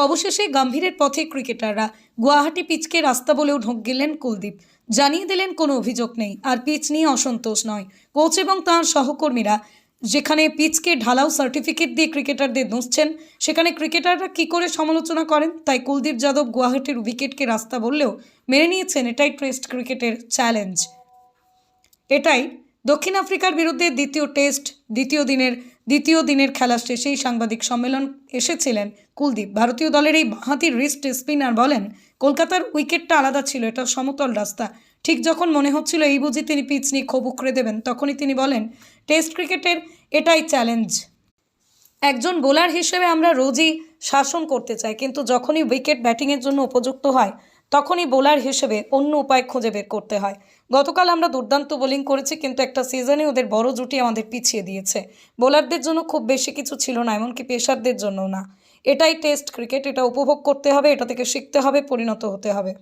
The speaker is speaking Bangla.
অবশেষে গম্ভীরের পথে ক্রিকেটাররা গুয়াহাটি পিচকে রাস্তা বলেও ঢোক গেলেন কুলদীপ। জানিয়ে দিলেন, কোনো অভিযোগ নেই। আর পিচ নিয়ে অসন্তোষ নয়। কোচ এবং তাঁর সহকর্মীরা যেখানে পিচকে ঢালাও সার্টিফিকেট দিয়ে ক্রিকেটারদের দুঁসছেন সেখানে ক্রিকেটাররা কি করে সমালোচনা করেন? তাই কুলদীপ যাদব গুয়াহাটির উইকেটকে রাস্তা বললেও মেনে নিয়েছেন, এটাই টেস্ট ক্রিকেটের চ্যালেঞ্জ। এটাই দক্ষিণ আফ্রিকার বিরুদ্ধে দ্বিতীয় টেস্ট, দ্বিতীয় দিনের দ্বিতীয় দিনের খেলা শেষেই সাংবাদিক সম্মেলন এসেছিলেন কুলদীপ। ভারতীয় দলের এই বাঁহাতির রিস্ট স্পিনার বলেন, কলকাতার উইকেটটা আলাদা ছিল, এটা সমতল রাস্তা। ঠিক যখন মনে হচ্ছিল এই বুঝি তিনি পিচ নিয়ে ক্ষোভ উকড়ে দেবেন, তখনই তিনি বলেন, টেস্ট ক্রিকেটের এটাই চ্যালেঞ্জ একজন বোলার হিসেবে আমরা রোজই শাসন করতে চাই, কিন্তু যখনই উইকেট ব্যাটিংয়ের জন্য উপযুক্ত হয় তখনই বোলার হিসেবে অন্য উপায় খুঁজে বের করতে হয়। গতকাল আমরা দুর্দান্ত বোলিং করেছি, কিন্তু একটা সিজনে ওদের বড় জুটি আমাদের পিছিয়ে দিয়েছে। বোলারদের জন্য খুব বেশি কিছু ছিল না, এমনকি পেশারদের জন্যও না। এটাই টেস্ট ক্রিকেট, এটা উপভোগ করতে হবে, এটা থেকে শিখতে হবে, পরিণত হতে হবে।